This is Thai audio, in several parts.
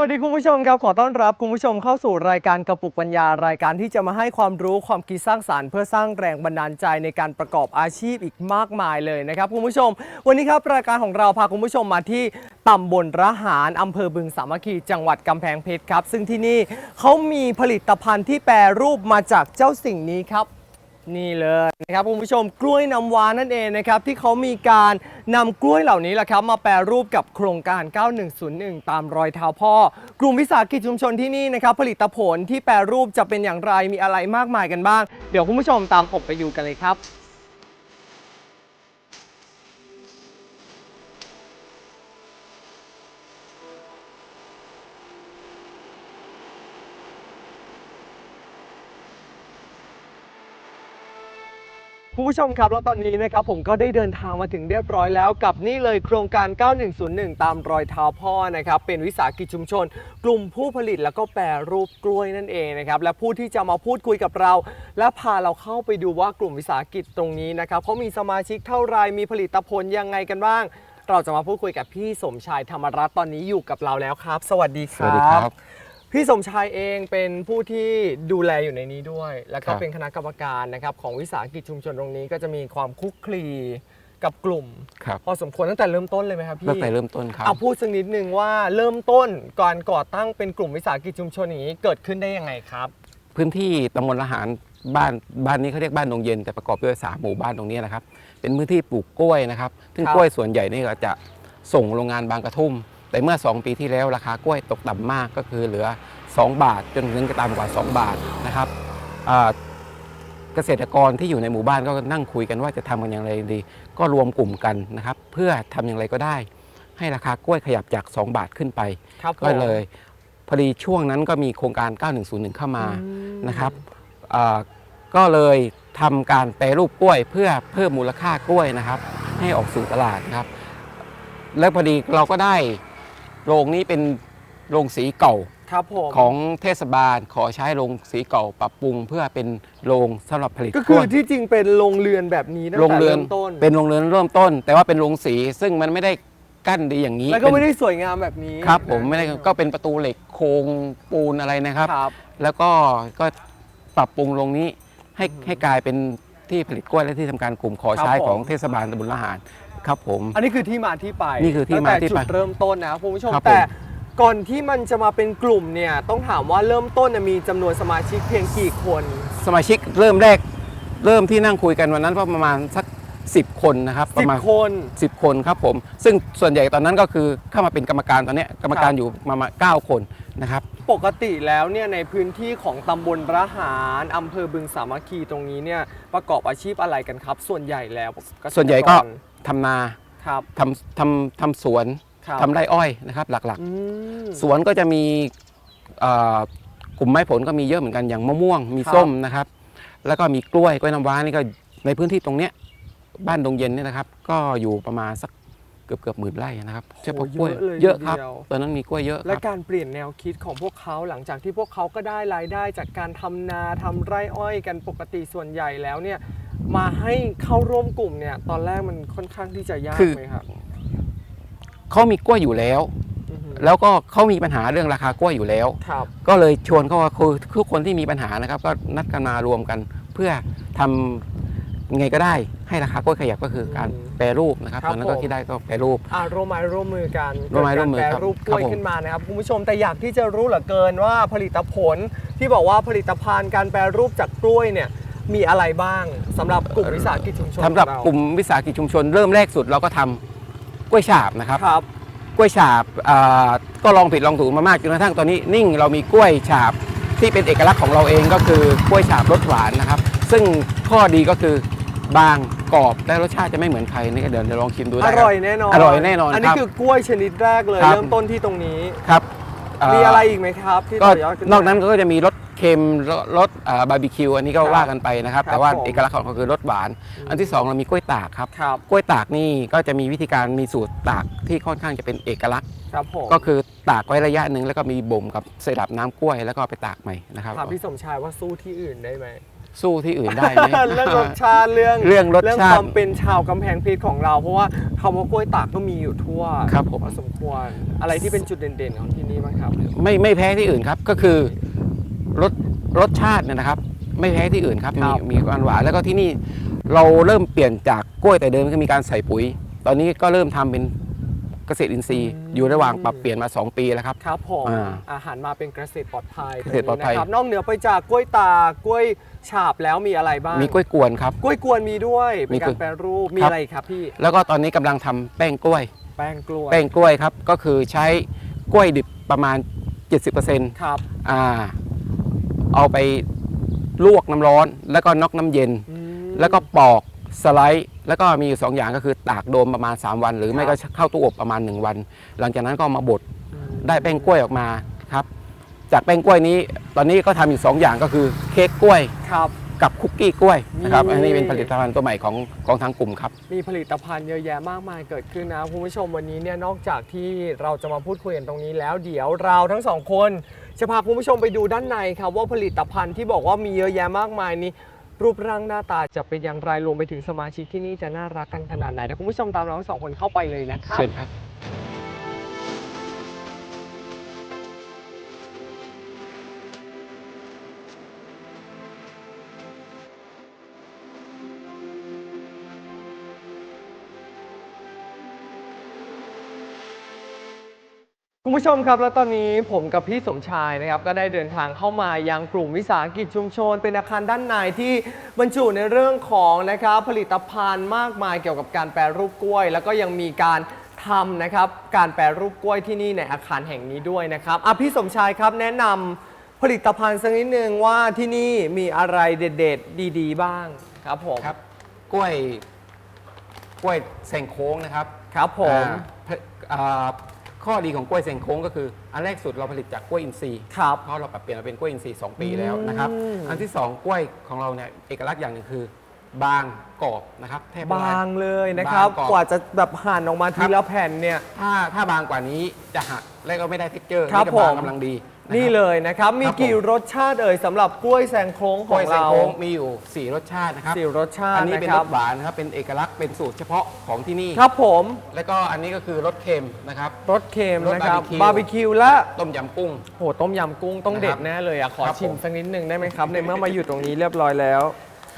วัสดีคุณผู้ชมครับ ขอต้อนรับคุณผู้ชมเข้าสู่รายการกระปุกปัญญารายการที่จะมาให้ความรู้ความคิดสร้างสารรค์เพื่อสร้างแรงบันดาลใจในการประกอบอาชีพอีกมากมายเลยนะครับคุณผู้ชม วันนี้ครับรายการของเราพาคุณผู้ชมมาที่ตำบลระหารอำเภอบึงสามัคคีจังหวัดกำแพงเพชรครับ ซึ่งที่นี่เขามีผลิตภัณฑ์ที่แปรรูปมาจากเจ้าสิ่งนี้ครับ นี่เลยนะครับคุณผู้ชมกล้วยน้ำว้านั่นเองนะครับที่เขามีการนำกล้วยเหล่านี้แหละครับมาแปรรูปกับโครงการ 9101 ตามรอยเท้าพ่อ กลุ่มวิสาหกิจชุมชนที่นี่นะครับผลิตผลที่แปรรูปจะเป็นอย่างไรมีอะไรมากมายกันบ้าง เดี๋ยวคุณผู้ชมตามผมไปดูกันเลยครับ คุณผู้ชมครับแล้วตอนนี้นะครับผมก็ได้เดินทางมาถึงเรียบร้อยแล้วกับนี่เลยโครงการ 9101 ตามรอยเท้าพ่อนะครับเป็นวิสาหกิจชุมชน กลุ่มผู้ผลิตแล้วก็แปรรูปกล้วยนั่นเองนะครับและผู้ที่จะมาพูดคุยกับเรา และพาเราเข้าไปดูว่ากลุ่มวิสาหกิจตรงนี้นะครับเขามีสมาชิกเท่าไรมีผลิตผลยังไงกันบ้าง เราจะมาพูดคุยกับพี่สมชายธรรมรัตน์ตอนนี้อยู่กับเราแล้วครับ สวัสดีคสวัรัสดีครับ พี่สมชายเองเป็นผู้ที่ดูแลอยู่ในนี้ด้วย แล้วก็ครับ เป็นคณะกรรมการนะครับของวิสาหกิจชุมชนตรงนี้ก็จะมีความคลุกคลีกับกลุ่ม ครับพอสมควรตั้งแต่เริ่มต้นเลยไหมครับพี่ตั้งแต่เริ่มต้นครับ เอาพูดสักนิดนึงว่าเริ่มต้นการก่อตั้งเป็นกลุ่มวิสาหกิจชุมชนอย่างนี้เกิดขึ้นได้ยังไงครับ พื้นที่ตำบลละหารบ้านบ้านนี้เขาเรียกบ้านดงเย็นแต่ประกอบด้วยสามหมู่บ้านตรงนี้นะครับ เป็นพื้นที่ปลูกกล้วยนะครับ ซึ่งครับ กล้วยส่วนใหญ่นี่ก็จะส่งโรงงานบางกระทุ่ม แต่เมื่อ 2 ปีที่แล้วราคากล้วยตกต่ำมากก็คือเหลือ 2 บาท จนถึงต่ำกว่า 2 บาทนะครับอ่าเกษตรกรที่อยู่ในหมู่บ้านก็นั่งคุยกันว่าจะทำกันอย่างไรดี ก็รวมกลุ่มกันนะครับ เพื่อทำอย่างไรก็ได้ ให้ราคากล้วยขยับจาก 2 บาทขึ้นไปครับผมก็เลยพอดีช่วงนั้นก็มีโครงการ 9101 เข้ามาอืมนะครับอ่าก็เลยทำการแปรรูปกล้วย เพื่อเพิ่มมูลค่ากล้วยนะครับ ให้ออกสู่ตลาดนะครับ แล้วพอดีเราก็ได้ โรงนี้เป็นโรงสีเก่าครับผมของเทศบาลขอใช้โรงสีเก่าปรับปรุงเพื่อเป็นโรงสำหรับผลิตก็กคืล้อวย ที่จริงเป็นโรงเรือนแบบนี้ตั้งโรงแต่เรือนเริ่มต้นเป็นโรงเรือนเริ่มต้น แต่ว่าเป็นโรงสีซึ่งมันไม่ได้กั้นดีอย่างนี้แล้วก็ไม่เป็นได้สวยงามแบบนี้ครับผมไม่ได้ก็เป็นประตูเหล็กโครงปูนอะไรนะครับ ครับ แล้วก็ก็ปรับปรุงโรงนี้ให้ให้กลายเป็นที่ผลิตกล้วยและที่ทำการกลุ่มขอใช้ครับผม ของเทศบาลตำบลละหาร ครับผม อันนี้คือที่มาที่ไปนี่คือที่มาที่ไปตั้งแต่จุดเริ่มต้นนะครับคุณผู้ชมครับผม แต่ก่อนที่มันจะมาเป็นกลุ่มเนี่ยต้องถามว่าเริ่มต้นเนี่ยมีจำนวนสมาชิกเพียงกี่คนสมาชิกเริ่มแรก เริ่มที่นั่งคุยกันวันนั้นก็ประมาณสัก 10 คนนะครับปสิบระมาณ คน 10 คนครับผม ซึ่งส่วนใหญ่ตอนนั้นก็คือเข้ามาเป็นกรรมการตอนเนี้ยกรรมการครับอยู่ประมาณ9คนนะครับ ปกติแล้วเนี่ยในพื้นที่ของตำบลระหารอำเภอบึงสามัคคีตรงนี้เนี่ยประกอบอาชีพอะไรกันครับ ส่วนใหญ่แล้วเษตรร ส่วนใหญ่ก็ ทำนาครับทำทำทำสวนครับทำไร่อ้อยนะครับ หลักอืมๆสวนก็จะมีเอ่อกลุ่มไม้ผลก็มีเยอะเหมือนกันอย่างมะม่วงมีครับส้มนะครับ แล้วก็มีกล้วยกล้วยน้ำว้านี่ก็ในพื้นที่ตรงเนี้ยบ้านดงเย็นเนี่ยนะครับ ก็อยู่ประมาณสักเกือบเกือบหมื่นไร่นะครับเฉพาะกล้วยเยอะเลยเยอะครับทีดีวตอนนั้นมีกล้วยเยอะคและรับการเปลี่ยนแนวคิดของพวกเขาหลังจากที่พวกเขาก็ได้รายได้จากการทำนาทำไร่อ้อยกันปกติส่วนใหญ่แล้วเนี่ย มาให้เข้าร่วมกลุ่มเนี่ย ตอนแรกมันค่อนข้างที่จะยากคือ ไหมครับเขามีกล้วยอยู่แล้ว อือฮึแล้วก็เขามีปัญหาเรื่องราคากล้วยอยู่แล้ว ครับ ก็เลยชวนเขาว่าคือทุกคนที่มีปัญหานะครับ ก็นัดกันมารวมกัน เพื่อทำไงก็ได้ให้ราคากล้วยขยับก็คือการอืมแปรรูปนะครับครับตอนนั้นก็ผม คิดได้ก็แปรรูป อ่าร่วมไม้ร่วมมือกันร่วมไม้ร่วมมือเกิดครักาบแปรรูปกล้วยครับผม ขึ้นมานะครับคุณผู้ชมแต่อยากที่จะรู้เหลือเกินว่าผลิตผลที่บอกว่าผลิตภัณฑ์การแปรรูปจากกล้วยเนี่ย มีอะไรบ้างสำหรับกลุ่มวิสาหกิจชุมชนสำหรับของเากลุ่มวิสาหกิจชุมชนเริ่มแรกสุดเราก็ทำกล้วยฉาบนะครับครับ กล้วยฉาบอ่าก็ลองผิดลองถูกมามากจนกระทั่งตอนนี้นิ่งเรามีกล้วยฉาบที่เป็นเอกลักษณ์ของเราเองก็คือกล้วยฉาบรสหวานนะครับ ซึ่งข้อดีก็คือบางกรอบและรสชาติจะไม่เหมือนใครนี่ก็เดี๋ยวเดี๋ยวลองชิมดูอได้คบ ร่อยแน่นอนอร่อยแน่นอนอันนี้ครับคือกล้วยชนิดแรกเลย ครับ เริ่มต้นที่ตรงนี้ ครับเมีอะไรอีกไหมครับ ที่ก็ต่อยอดขึ้นมานอกนั้นก็จะมีรส เค็มรสรสอ่าบาร์บีคิวอันนี้ก็ครับว่ากันไปนะครับครับแต่ว่าผมเอกลักษณ์ของเขาคือรสหวาน อันที่สองเรามีกล้วยตากครับครับ กล้วยตากนี่ก็จะมีวิธีการมีสูตรตากที่ค่อนข้างจะเป็นเอกลักษณ์ครับผมก็คือตากไว้ระยะหนึ่งแล้วก็มีบ่มกับเสดับน้ำกล้วยแล้วก็เอาไปตากใหม่นะครับถามพี่สมชายว่าสู้ที่อื่นได้ไหมสู้ที่อื่นได้ไหมเรื่องรสชาติเรื่องเรื่องรสชาติเรื่องความเป็นชาวกำแพงเพชรของเรา เพราะว่าคำว่ากล้วยตากก็มีอยู่ทั่วครับผมพอสมควรอะไรที่เป็นจุดเด่นๆของที่นี่บ้างครับ ไม่ไม่แพ้ที่อื่นครับก็คือ รสรสชาติเนี่ยนะครับ ไม่แพ้ที่อื่นครับครัมีบมีความหวานแล้วก็ที่นี่เราเริ่มเปลี่ยนจากกล้วยแต่เดิมก็มีการใส่ปุ๋ย ตอนนี้ก็เริ่มทำเป็นเกษตรอินทรีย์อยู่ระหว่างปรับเปลี่ยนมา 2 ปีแล้วครับครับผมอ่าอาหารมาเป็นเกษตรปลอดภัยเกษตรปลอดภัยตงนี้นะครับนอกเหนือไปจากกล้วยตากกล้วยฉาบแล้วมีอะไรบ้างมีกล้วยกวนครับกล้วยกวนมีด้วยเป็มีนกากล้รวยแปรรูปมีครับอะไรอีกครับพี่แล้วก็ตอนนี้กำลังทำแป้งกล้วย แป้งกล้วยแป้งกล้วยครับก็คือใช้กล้วยดิบประมาณ 70%ครับอ่า เอาไปลวกน้ำร้อน แล้วก็น็อกน้ำเย็นอืมแล้วก็ปอกสไลด์ แล้วก็มีอยู่สองอย่างก็คือตากโดมประมาณ 3 วัน หรือไม่ครัก็บเข้าตู้อบประมาณ 1 วัน หลังจากนั้นก็เอามาบดอืมได้แป้งกล้วยออกมาครับ จากแป้งกล้วยนี้ ตอนนี้ก็ทำอยู่สองอย่างก็คือเค้กกล้วยครับกับคุกกี้กล้วยนะครับนี่อันนี้เป็นผลิตภัณฑ์ตัวใหม่ของของทางกลุ่มครับ มีผลิตภัณฑ์เยอะแยะมากมายเกิดขึ้นนะคุณผู้ชมวันนี้เนี่ยนอกจากที่เราจะมาพูดคุยกันตรงนี้แล้ว เดี๋ยวเราทั้งสองคน จะพาคุณผู้ชมไปดูด้านในครับว่าผลิตภัณฑ์ที่บอกว่ามีเยอะแยะมากมายนี้ รูปร่างหน้าตาจะเป็นอย่างไรรวมไปถึงสมาชิกที่นี่จะน่ารักกันขนาดไหนเดี๋ยวคุณผู้ชมตามเราทั้งสองคนเข้าไปเลยนะครับ เชิญครับ ผู้ชมครับแล้วตอนนี้ผมกับพี่สมชายนะครับก็ได้เดินทางเข้ามายังกลุ่มวิสาหกิจชุมชน เป็นอาคารด้านในที่บรรจุในเรื่องของนะครับผลิตภัณฑ์มากมายเกี่ยวกับการแปรรูปกล้วย แล้วก็ยังมีการทำนะครับการแปรรูปกล้วยที่นี่ในอาคารแห่งนี้ด้วยนะครับอะพี่สมชายครับแนะนำผลิตภัณฑ์สักนิดนึงว่าที่นี่มีอะไรเด็ดๆ ดี ๆ บ้างครับผมครับกล้วยกล้วยแซงโค้งนะครับครับผม อ่าผอ่า ข้อดีของกล้วยแซงโค้งก็คือ อันแรกสุดเราผลิตจากกล้วยอินทรีย์ครับ เพราะเราปรับเปลี่ยนมาเป็นกล้วยอินทรีย์2ปีแล้วนะครับ อืม อันที่สองกล้วยของเราเนี่ยเอกลักษณ์อย่างหนึ่งคือ บางกรอบนะครับแทบไม่บาได้ งเลยนะครับ บางกรอบ กว่าจะแบบหั่นออกมาทีครับละแผ่นเนี่ย ถ้าถ้าบางกว่านี้จะหักและก็ไม่ได้เท็กเจอร์ครับนี่ก็บางผมกำลังดีะครับ นี่เลยนะครับ มีครับผมกี่รสชาติเอ่ยสำหรับกล้วยแซงโค้งขกล้อวยงแซงเราโค้งมีอยู่ 4 รสชาตินะครับสี่รสชาอัตินนี้นะเป็นครรับ สหวานนะครับเป็นเอกลักษณ์เป็นสูตรเฉพาะของที่นี่ ครับผมแล้วก็อันนี้ก็คือรสเค็มนะครับ รสเค็มรสนะครับ บาบาร์ร์บีบีคิคิววและต้มยำกุ้ง โหต้มยำกุ้งต้องนะครับเด็ดแน่เลยอะขอครับชิมผม สักนิดหนึ่งได้ไหมครับ ในเมื่อมาอยู่ตรงนี้เรียบร้อยแล้ว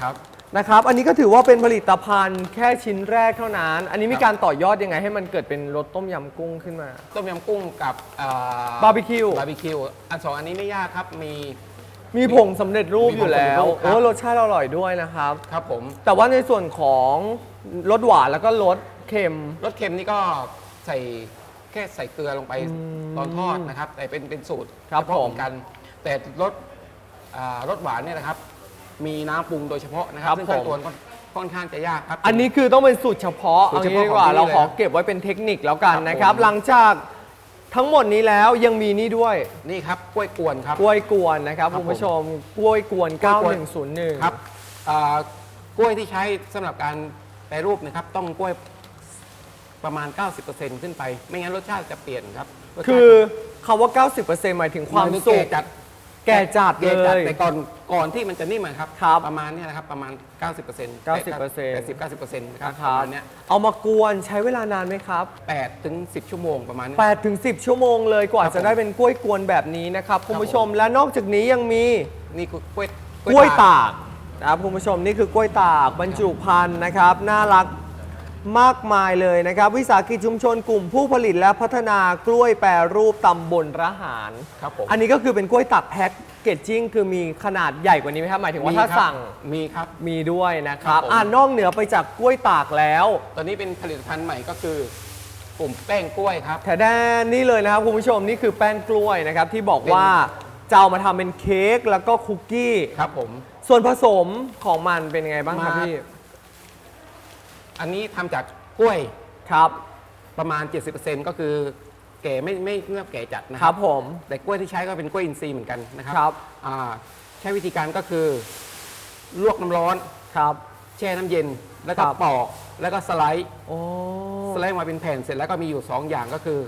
ครับ นะครับ อันนี้ก็ถือว่าเป็นผลิตภัณฑ์แค่ชิ้นแรกเท่านั้น อันนี้มีครับการต่อยอดยังไงให้มันเกิดเป็นรสต้มยำกุ้งขึ้นมา ต้มยำกุ้งกับอ่บาร์บีคิว บาร์บีคิวอันสองอันนี้ไม่ยากครับมี มีผงสำเร็จรูปมีผงอยู่แล้วสำเร็จรูปครับ โอ้รสชาติอร่อยด้วยนะครับ ครับผมแต่ว่าในส่วนของรสหวานแล้วก็รสเค็ม รสเค็มนี่ก็ใส่แค่ใส่เกลือลงไปอืมตอนทอดนะครับ แต่เป็นเป็นสูตรครับเฉพาะผม เหมือนกัน แต่รสอ่ารสหวานเนี่ยนะครับ มีน้ำปรุงโดยเฉพาะนะครับซึ่งขั้นตอนค่อนค่อนข้างจะยากครับ อันนี้คือต้องเป็นสูตรเฉพาะสูเอาตรเฉงี้พาะดีกว่าของที่นี่เราขอเลยเก็บไว้เป็นเทคนิคแล้วกันครับนะครับผม หลังจากทั้งหมดนี้แล้วยังมีนี่ด้วยนี่ครับกล้วยกวนครับ กล้วยกวนนะครับครับคุณผู้ชมกล้วยกวน กล้วยกวน 9101 ครับอ่ากล้วยที่ใช้สำหรับการแปรรูปนะครับต้องกล้วยประมาณ 90%ขึ้นไป ไม่งั้นรสชาติจะเปลี่ยนครับรสชาติ คือคำว่า 90%หมายถึงความนสุกแก่จัด แก่จัดแก่จัดเลยแต่ก่อนก่อนที่มันจะนิ่มอะครับ ครับประมาณเนี้ยนะครับประมาณ 90% 90% 80 90%นะครับนะคปรัระบมาณเนี้ยเอามากวนใช้เวลานานไหมครับ8ถึง10 ชั่วโมงประมาณเนี้ย 8ถึง10 ชั่วโมงเลยกว่าครับจะได้เป็นกล้วยกวนแบบนี้นะครับคุณผู้ชม และนอกจากนี้ยังมีนี่คือกล้วยกล้วยตากนะครับคุณผู้ชมนี่คือกล้วยตากบรรจุภัณฑ์นะครับน่ารัก มากมายเลยนะครับ วิสาหกิจชุมชนกลุ่มผู้ผลิตและพัฒนากล้วยแปรรูปตำบลระหาร ครับผมอันนี้ก็คือเป็นกล้วยตากแพ็คเกจจิ้งคือมีขนาดใหญ่กว่านี้ไหมครับ หมายถึงว่ามีถ้าครับสั่งมีครับ มีด้วยนะครับ ครับผม อ่านอกเหนือไปจากกล้วยตากแล้ว ตอนนี้เป็นผลิตภัณฑ์ใหม่ก็คือกลุ่มแป้งกล้วยครับ แถแดนนี่เลยนะครับคุณผู้ชมนี่คือแป้งกล้วยนะครับ ที่บอกว่าจะเอามาทำเป็นเค้กแล้วก็คุกกี้ ครับผมส่วนผสมของมันเป็นยังไงบ้างครับมาพี่ อันนี้ทำจากกล้วยครับประมาณ 70%ก็คือแก่ไม่ไม่เงือบแก่จัดนะคครัรับ บผม แต่กล้วยที่ใช้ก็เป็นกล้วยอินทรีย์เหมือนกันนะครับครับ อ่าใช้วิธีการก็คือ ลวกน้ำร้อน ครับ แช่น้ำเย็น แล้วก็ครับ ปอกแล้วก็สไลด์โอ้ สไลด์มาเป็นแผ่นเสร็จแล้วก็มีอยู่ 2 อย่างก็คือ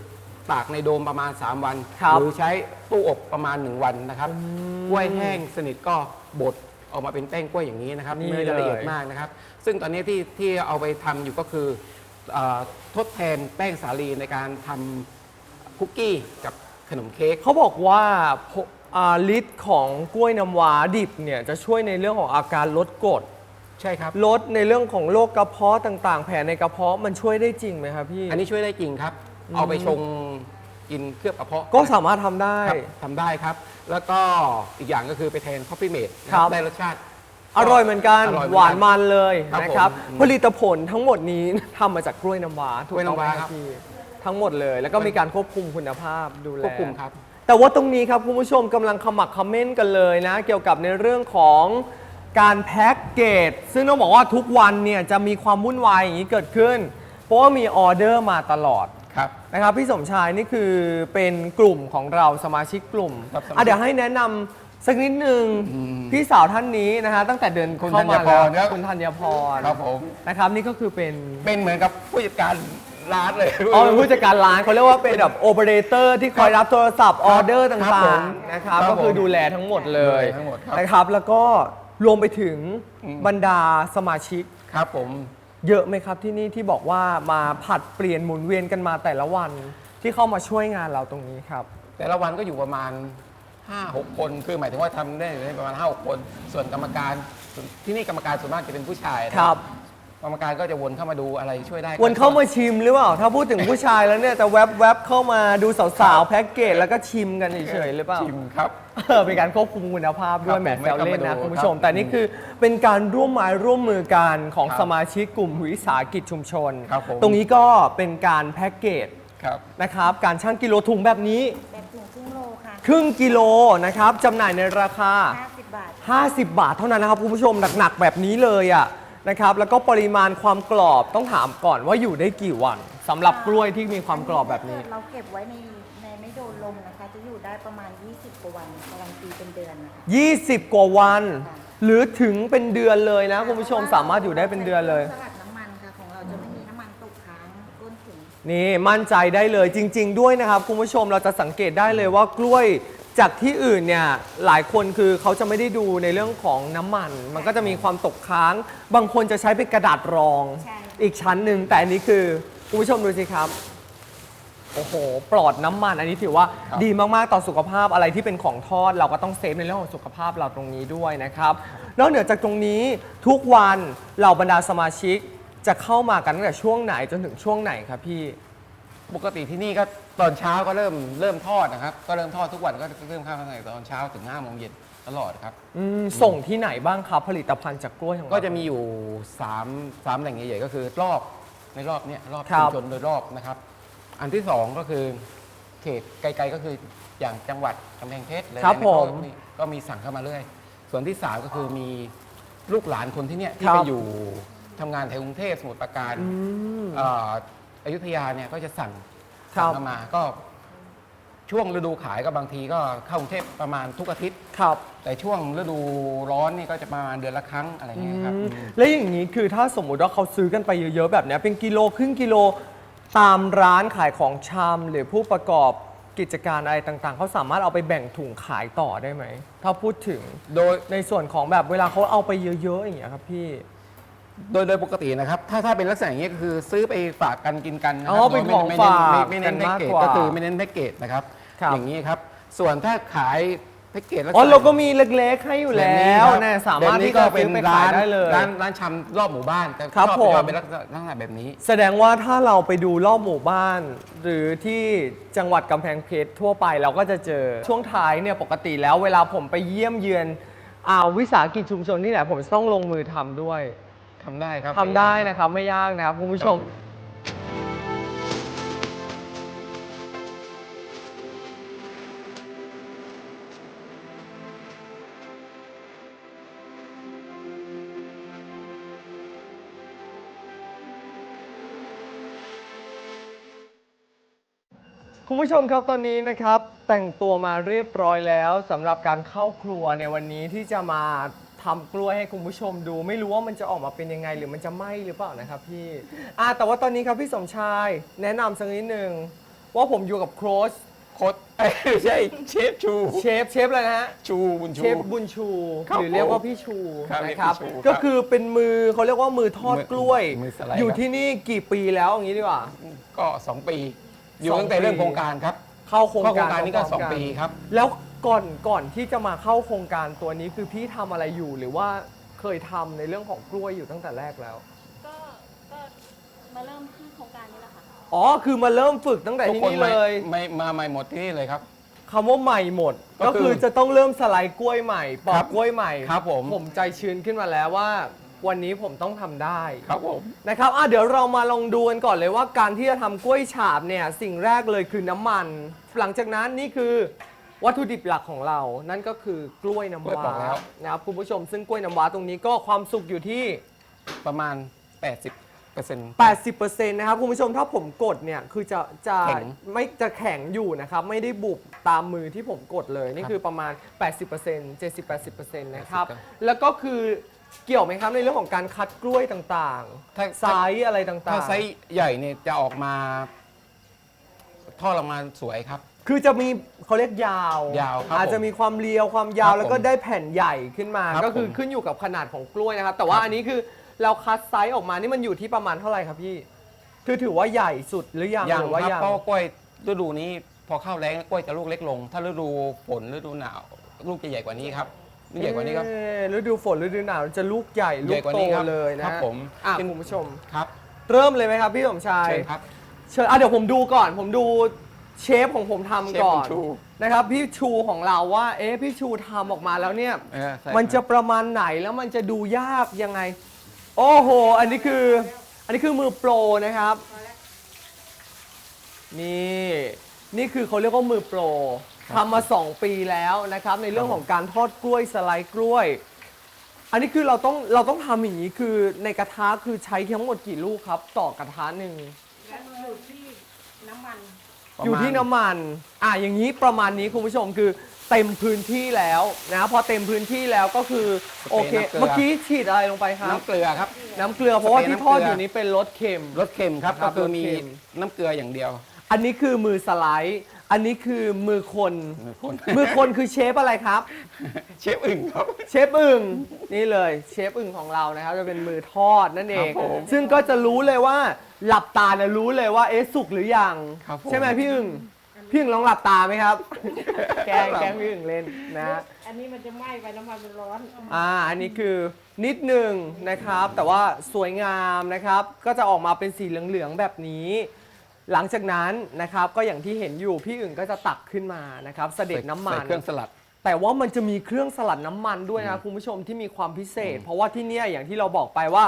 ตากในโดมประมาณ 3 วัน ครับหรือใช้ตู้อบประมาณ 1 วันนะครับ กล้วยแห้งสนิทก็บด ออกมาเป็นแป้งกล้วยอย่างนี้นะครับนี่เนื้อจะละเอียดเลย มากนะครับ ซึ่งตอนนี้ที่ที่เอาไปทำอยู่ก็คืออาทดแทนแป้งสาลีในการทำคุกกี้กับขนมเค้ก เขาบอกว่าพอ่าฤทธิ์ของกล้วยน้ำว้าดิบเนี่ยจะช่วยในเรื่องของอาการลดกรดใช่ครับ ลดในเรื่องของโรคกระเพาะต่างๆ แผลในกระเพาะมันช่วยได้จริงไหมครับพี่ อันนี้ช่วยได้จริงครับ เอาไปชง กินเคลือบกระเพาะก็สามารถทำได้ ครับทำได้ครับ แล้วก็อีกอย่างก็คือไปแทน Coffee Mate นะครับได้รสชาติ อร่อยเหมือนกันอร่อยเหมือนกันหวานมันเลยครับนะครับ ผมผลิตผลทั้งหมดนี้ ทำมาจากกล้วยน้ำว้าถูกกล้วยต้องน้ำไหมว้าคครัรับบ พี่ทั้งหมดเลย แล้วก็มีการควบคุมคุณภาพดูแล ควบคุมครับ แต่ว่าตรงนี้ครับคุณผู้ชมกำลังขมักเขม้นกันเลยนะ เกี่ยวกับในเรื่องของการแพ็กเกจซึ่งต้องบอกว่าทุกวันเนี่ยจะมีความวุ่นวายอย่างนี้เกิดขึ้น เพราะว่ามีออเดอร์มาตลอดครับ นะครับพี่สมชายนี่คือเป็นกลุ่มของเราสมาชิกกลุ่มครับสมาชิก อะเดี๋ยวให้แนะนำสักนิดนึงอืมพี่สาวท่านนี้นะฮะตั้งแต่เดินคุณเข้ามาธัญพรแล้วครับ คุณธัญพรครับผม นะครับนี่ก็คือเป็นเป็นเหมือนกับผู้จัดการร้านเลย อ๋อเป็นผู้จัดการร้านเขาเรียกว่าเป็นแบบโอเปอเรเตอร์ที่คอยรับโทรศัพท์ออเดอร์ตครับผ่ามงๆนะครับครับก็คือผมดูแลทั้งหมดเลยดูแลทั้งหมดครับ นะครับ แล้วก็รวมไปถึงอืมบรรดาสมาชิก ครับผม เยอะไหมครับที่นี่ที่บอกว่ามาผัดเปลี่ยนหมุนเวียนกันมาแต่ละวันที่เข้ามาช่วยงานเราตรงนี้ครับ แต่ละวันก็อยู่ประมาณ 5-6 คน คือหมายถึงว่าทำได้ประมาณ5-6คน ส่วนกรรมการส่วนที่นี่กรรมการส่วนมากจะเป็นผู้ชายนะครับ กรรมการก็จะวนเข้ามาดูอะไรช่วยได้วนเข้ามาชิมหรือเปล่า ถ้าพูดถึงผู้ชายแล้วเนี่ยจะแวบแวบๆเข้ามาดูสาวๆแพ็กเกจแล้วก็ชิมกันเฉยๆหรือเปล่า ชิมครับ เออเป็นการควบคุมคุณภาพด้วยครับแหมผมแซวเล่นนะไม่คุณเข้ามาดูผู้ชมครับแต่นี่คือเป็นการร่วมไม้ร่วมมือกันของครับสมาชิกกลุ่มวิสาหกิจชุมชน ครับผม ตรงนี้ก็เป็นการแพ็กเกจครับ นะครับ การชั่งกิโลถุงแบบนี้ แบบถุงครึ่งโลค่ะครึ่งกิโลนะครับจำหน่ายในราคา 50 บาท 50 บาทเท่านั้นนะครับคุณผู้ชมหนักๆแบบนี้เลยอะ นะครับ แล้วก็ปริมาณความกรอบต้องถามก่อนว่าอยู่ได้กี่วันสำหรับกล้วยที่มีความกรอบแบบนี้ถ้าเกิดเราเก็บไว้ในในไม่โดนลมนะคะ จะอยู่ได้ประมาณ 20 กว่าวันการันตีเป็นเดือนนะคะ 20 กว่าวันค่ะหรือถึงเป็นเดือนเลยนะคุณผู้ชมสามารถอยู่ได้เป็นเดือนเลย สลัดน้ำมันค่ะของเราจะไม่มีน้ำมันตกค้างก้นถุง นี่มั่นใจได้เลยจริง ๆ ด้วยนะครับคุณผู้ชมเราจะสังเกตได้เลยว่ากล้วย จากที่อื่นเนี่ยหลายคนคือเขาจะไม่ได้ดูในเรื่องของน้ำมัน มันก็จะมีความตกค้าง บางคนจะใช้เป็นกระดาษรอง ใช่ อีกชั้นหนึ่งแต่อันนี้คือคุณผู้ชมดูสิครับ โอ้โห ปลอดน้ำมัน อันนี้ถือว่าครับ ดีมากๆต่อสุขภาพอะไรที่เป็นของทอด เราก็ต้องเซฟในเรื่องของสุขภาพเราตรงนี้ด้วยนะครับนอกเหนือจากตรงนี้ทุกวันเหล่าบรรดาสมาชิกจะเข้ามากันตั้งแต่ช่วงไหนจนถึงช่วงไหนครับพี่ ปกติที่นี่ก็ตอนเช้าก็เริ่มเริ่มทอดนะครับ ก็เริ่มทอดทุกวันก็เริ่มข้าวตั้งแต่ตอนเช้าถึง5โมงเย็นตลอดครับ อืมส่งที่ไหนบ้างครับ ผลิตภัณฑ์จากกล้วยของเรา ก็จะมีอยู่3 3แหล่งใหญ่ๆก็คือรอบในรอบเนี้ยรอบครัชุบ มชนโดยรอบนะครับ อันที่ 2 ก็คือเขตไกลๆก็คืออย่างจังหวัดกำแพงเพชรเลยครับนะผมก็มีก็มีสั่งเข้ามาเรื่อย ส่วนที่ 3 ก็คือมีลูกหลานคนที่เนี้ยที่ครับไปอยู่ทำงานแถวกรุงเทพสมุทรปราการ อืม เอ่อ อยุธยาเนี่ยก็จะสั่งครับสั่งเข้ามาก็ ช่วงฤดูขายก็บางทีก็เข้ากรุงเทพประมาณทุกอาทิตย์ ครับแต่ช่วงฤดูร้อนนี่ก็จะประมาณเดือนละครั้งอะไรเงี้ยครับอืมแล้วอย่างนี้คือถ้าสมมุติว่าเขาซื้อกันไปเยอะๆแบบเนี้ยเป็นกิโลครึ่งกิโลตามร้านขายของชำหรือผู้ประกอบกิจการอะไรต่างๆ เขาสามารถเอาไปแบ่งถุงขายต่อได้ไหม ถ้าพูดถึงโดย ในส่วนของแบบเวลาเขาเอาไปเยอะๆอย่างเงี้ยครับพี่ โดยโดยปกตินะครับ ถ้าถ้าเป็นลักษณะอย่างนี้ยก็คือซื้อไปฝากกันกินกันนะคอ๋รัอเป็นโดยของไม่ฝากไม่ไม่เน้นกันแพ็กมากเกจกว่าก็คือไม่เน้นแพ็กเกจนะครับ ครับ อย่างนี้ครับ ส่วนถ้าขายแพ็กเกจลักษอ๋อณะเราก็มีเล็กๆให้อยู่แบบแล้นี้วครับแน่สามารถแบบนี้ที่ก็จะเป็ซื้นอไปร้าขายนได้เลย ร้านร้านชำรอบหมู่บ้านแต่ครับชอบผมชอบเป็นลักษณะลักษณะแบบนี้ แสดงว่าถ้าเราไปดูรอบหมู่บ้าน หรือที่จังหวัดกำแพงเพชรทั่วไปเราก็จะเจอช่วงท้ายเนี่ยปกติแล้วเวลาผมไปเยี่ยมเยือนอ่าวิสาหกิจชุมชนนี่แหละผมจะต้องลงมือทำด้วย ทำได้ครับทำได้นะครับไม่ยากนะครับคุณผู้ชม คุณผู้ชมครับตอนนี้นะครับ แต่งตัวมาเรียบร้อยแล้วสำหรับการเข้าครัวในวันนี้ที่จะมา ทำกล้วยให้คุณผู้ชมดู ไม่รู้ว่ามันจะออกมาเป็นยังไง หรือมันจะไหม้หรือเปล่านะครับพี่อ่าแต่ว่าตอนนี้ครับพี่สมชายแนะนำสักนิดหนึ่งว่าผมอยู่กับโค้ชโคตเอ้ยไม่ใช่เชฟชูเชฟเชฟเลยนะฮะ ชูบุญชู เชฟบุญชู ครับหรือเรียกว่าผมพี่ชูครับนะครับ เรียกพี่ชูครับก็คือเป็นมือเขาเรียกว่ามือทอดมือกล้วย มือสไลด์ อยู่ครับที่นี่กี่ปีแล้วอย่างนี้ดีกว่า ก็ 2 ปี อยู่สองตั้งแต่เริ่มปีโครงการครับเข้าโครงเข้าโครการงการนี้ก็พร้มๆ2 ปีครับ แล้ว ก่อนก่อนที่จะมาเข้าโครงการตัวนี้คือพี่ทำอะไรอยู่หรือว่าเคยทำในเรื่องของกล้วยอยู่ตั้งแต่แรกแล้ว ก็ก็มาเริ่มที่โครงการนี้แหละค่ะ อ๋อ คือมาเริ่มฝึกตั้งแต่ทุกที่คนนี่ไม่เลยไม่มาใหม่หมดที่นี่เลยครับ คำว่าใหม่หมด ก็ก็คือคือจะต้องเริ่มสไลด์กล้วยใหม่ปอครักบกล้วยใหม่ครับผม ผมใจชื้นขึ้นมาแล้วว่า วันนี้ผมต้องทำได้ ครับผม นะครับอะเดี๋ยวเรามาลองดูกันก่อนเลยว่าการที่จะทำกล้วยฉาบเนี่ยสิ่งแรกเลยคือน้ำมัน หลังจากนั้นนี่คือ วัตถุดิบหลักของเรา นั่นก็คือกล้วยน้ำกล้วยปอว้ากแล้ว นะครับคุณผู้ชม ซึ่งกล้วยน้ำว้าตรงนี้ก็ความสุกอยู่ที่ ประมาณ 80เปอร์เซ็นต์ 80%นะครับคุณผู้ชมถ้าผมกดเนี่ยคือจะจะแข็งไม่จะแข็งอยู่นะครับไม่ได้บุบตามมือที่ผมกดเลย นี่ครับคือประมาณ 80% 70-80%นะครับครับ แล้วก็คือเกี่ยวไหมครับในเรื่องของการคัดกล้วยต่างถ้าๆ ไซส์อะไรต่างๆ ถ้าไซส์ใหญ่เนี่ยจะออกมาท่อออกมาสวยครับ คือจะมีเขาเรียกยาวยาวครับอาจจะผมมีความเรียวความยาวครับแล้วก็ผมได้แผ่นใหญ่ขึ้นมา ครับก็คือผมขึ้นอยู่กับขนาดของกล้วยนะครับ แต่ว่าครับ อันนี้คือเราคัดไซส์ออกมานี่มันอยู่ที่ประมาณเท่าไหร่ครับพี่คือถือว่าใหญ่สุดหรือยังยังหรือว่าครับยังเพราะว่ากล้วยฤดูนี้พอเข้าแล้งกล้วยจะลูกเล็กลง ถ้าฤดูฝนฤดูหนาวลูกจะใหญ่กว่านี้ครับลูกใหญ่กว่านี้ครับเอ๊ะฤดูฝนฤดูหนาวจะลูกใหญ่ลูใหญ่กกว่าโตนี้ครับเลยนะครับผมอะเป็นคุณผู้ชม ครับเริ่มเลยไหมครับพี่สมชาย เชิญครับ เชิญอะเดี๋ยวผมดูก่อน ผมดู เชฟของผมทำก่อนเชฟของชูนะครับพี่ชูของเราว่า เอ๊ะพี่ชูทำออกมาแล้วเนี่ย เออใส่มันจะครับประมาณไหนแล้วมันจะดูยากยังไง โอ้โห อันนี้คือ อันนี้คือมือโปรนะครับ นี่ นี่คือเขาเรียกว่ามือโปรทำมา 2 ปีแล้วนะครับ ในเรื่องของการทอดกล้วยสไลด์กล้วย อันนี้คือเราต้องเราต้องทำอย่างนี้คือในกระทะคือใช้ทั้งหมดกี่ลูกครับ ต่อกระทะหนึ่งอยู่ที่น้ำมัน ประมาณ อยู่ที่น้ำมัน อะอย่างนี้ประมาณนี้คุณผู้ชมคือเต็มพื้นที่แล้วนะพอเต็มพื้นที่แล้วก็คือโอเค เมื่อกี้ฉีดอะไรลงไปครับ น้ำเกลือครับ น้ำเกลือเพราะว่าสเปรย์ที่น้ำทอดเกลือออยู่นี้เป็นรสเค็ม รสเค็มครับ ครัก็บคือมีรสเค็ม น้ำเกลืออย่างเดียว อันนี้คือมือสไลด์ อันนี้คือมือคน มือคน มือคนคือเชฟอะไรครับ เชฟอึ่งครับ เชฟอึ่งนี่เลยเชฟอึ่งของเรานะครับจะเป็นมือทอดนั่นเอง ครับผมซึ่งก็จะรู้เลยว่าหลับตาเนี่ยรู้เลยว่าเอ๊ะสุกหรือยัง ครับผม ใช่ไหมพี่อึ่งพี่อึ่งลองหลับตาไหมครับ แกล้งแกล้งพี่อึ่งเล่นนะ อันนี้มันจะไหม้ไปน้ำมันมันร้อนอ่า อันนี้คือนิดหนึ่งนะครับ แต่ว่าสวยงามนะครับ ก็จะออกมาเป็นสีเหลือง ๆ แบบนี้ หลังจากนั้นนะครับก็อย่างที่เห็นอยู่พี่อึ่งก็จะตักขึ้นมานะครับเสด็จน้ำมัใส่นเครื่องสลัด แต่ว่ามันจะมีเครื่องสลัดน้ำมันด้วยนะคุณผู้ชมที่มีความพิเศษ เพราะว่าที่เนี่ยอย่างที่เราบอกไปว่า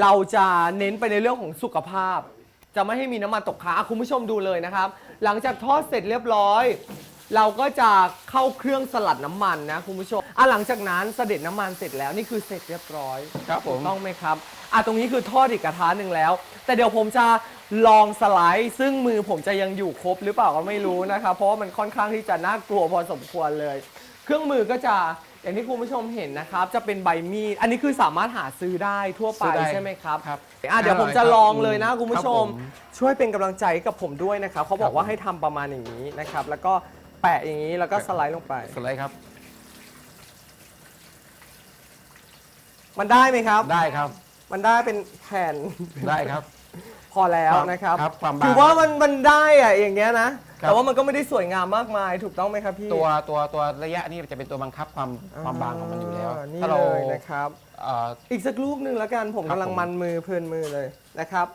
เราจะเน้นไปในเรื่องของสุขภาพ จะไม่ให้มีน้ำมันตกค้างอะคุณผู้ชมดูเลยนะครับ หลังจากทอดเสร็จเรียบร้อย เราก็จะเข้าเครื่องสลัดน้ำมันนะคุณผู้ชมอะหลังจากนั้นเสด็จน้ำมันเสร็จแล้วนี่คือเสร็จเรียบร้อยครับผม ถูกต้องไหมครับอะตรงนี้คือทอดอีกกระทะหนึ่งแล้ว แต่เดี๋ยวผมจะลองสไลด์ ซึ่งมือผมจะยังอยู่ครบหรือเปล่าก็ไม่รู้นะครับเพราะว่ามันค่อนข้างที่จะน่ากลัวพอสมควรเลย เครื่องมือก็จะอย่างที่คุณผู้ชมเห็นนะครับ จะเป็นใบมีดอันนี้คือสามารถหาซื้อได้ทั่วไปซื้อได้ใช่ไหมครับครับอะเดี๋ยวผมจะลองเลยนะคุณผู้ชม ครับผช่วยเป็นกำลังใจให้กับผมด้วยนะครับเขาบอกครับว่าให้ทำประมาณอย่างนี้นะครับ แล้วก็ แปะอย่างนี้แล้วก็สไลด์ลงไป สไลด์ครับ มันได้ไหมครับ ได้ครับ มันได้เป็นแผ่น ได้ครับ พอแล้วครับนะครับครับความบางถือว่ามันมันได้อะอย่างเงี้ยนะ ครับ แต่ว่ามันก็ไม่ได้สวยงามมากมายถูกต้องไหมครับพี่ตัวตัวตัวระยะนี่จะเป็นตัวบังคับความความบางของมันอยู่แล้ว นี่ถ้าเราเลยนะครับ เอ่อ อีกสักลูกหนึ่งแล้วกันผมครับกำลังผม มันมือเพลินมือเลยนะครับ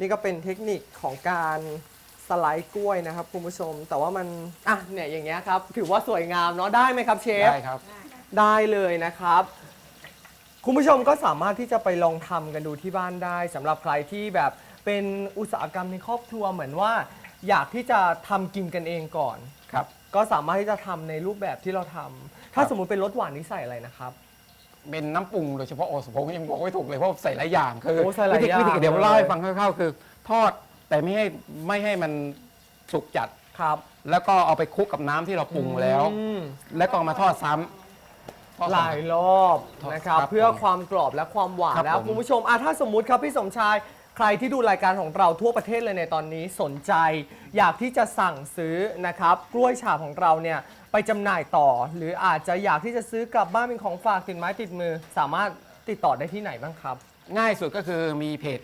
นี่ก็เป็นเทคนิคของการส ไลด์กล้วยนะครับคุณผู้ชม แต่ว่ามันอะเนี่ยอย่างเงี้ยครับถือว่าสวยงามเนาะได้ไหมครับเชฟ ได้ครับ ได้เลยนะครับ คุณผู้ชมก็สามารถที่จะไปลองทำกันดูที่บ้านได้สำหรับใครที่แบบเป็นอุตสาหกรรมในครอบครัวเหมือนว่า อยากที่จะทำกินกันเองก่อน ครับ ก็สามารถที่จะทำในรูปแบบที่เราทำถ้าครับ สมมุติเป็นรสหวานนี่ใส่อะไรนะครับ เป็นน้ำปรุงโดยเฉพาะโอ้ผมยังบอกไม่ถูกเลยเพราะใส่หลายอย่างคือโอ้ใส่หลายวิธีอย่างวิธีเดี๋ยวเลยเล่าให้ฟังคร่าวๆคือ ทอด แต่ไม่ให้ไม่ให้มันสุกจัด ครับ แล้วก็เอาไปคลุกกับน้ำที่เราปรุงแล้ว อืมแล้วก็เอามาทอดซ้ำทอดหซ้ำ ลายรอบครับนะครับ ครับเพื่อผมความกรอบและความหวานครับแล้วผมคุณผู้ชมอะถ้าสมมุติครับพี่สมชาย ใครที่ดูรายการของเราทั่วประเทศเลยในตอนนี้สนใจ อยากที่จะสั่งซื้อนะครับ กล้วยฉาบของเราเนี่ยไปจำหน่ายต่อ หรืออาจจะอยากที่จะซื้อกลับบ้านเป็นของฝากติดไม้ติดมือ สามารถติดต่อได้ที่ไหนบ้างครับ ง่ายสุดก็คือมีเพจ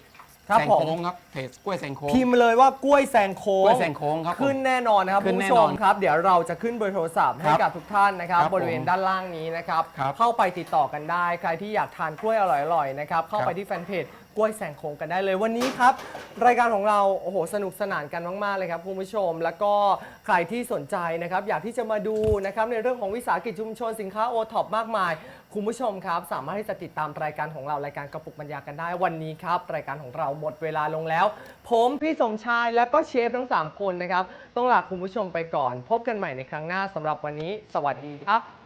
ครับแซงผมโค้งครับเพจกล้วยแซงโค้ง พิมพ์เลยว่ากล้วยแซงโค้งกล้วยแซงโค้งครับผมขึ้นแน่นอนนะครับขึ้คุณนแน่ผู้ชนอมนครับ เดี๋ยวเราจะขึ้นเบอร์โทรศัพท์ให้ครับกับทุกท่านนะครับ ครับบริเวณผมด้านล่างนี้นะครับ ครับเข้าไปติดต่อกันได้ ใครที่อยากทานกล้วยอร่อยๆนะครับ เข้าไปครับที่แฟนเพจ กล้วยแสงโค้งกันได้เลยวันนี้ครับ รายการของเราโอ้โหสนุกสนานกันมาก ๆ เลยครับคุณผู้ชม แล้วก็ใครที่สนใจนะครับ อยากที่จะมาดูนะครับในเรื่องของวิสาหกิจชุมชนสินค้าโอท็อปมากมาย คุณผู้ชมครับ สามารถที่จะติดตามรายการของเรารายการกระปุกบรรยากันได้วันนี้ครับ รายการของเราหมดเวลาลงแล้ว ผมพี่สมชายและก็เชฟทั้งสามคนนะครับ ต้องลาคุณผู้ชมไปก่อน พบกันใหม่ในครั้งหน้าสำหรับวันนี้ สวัสดีครับ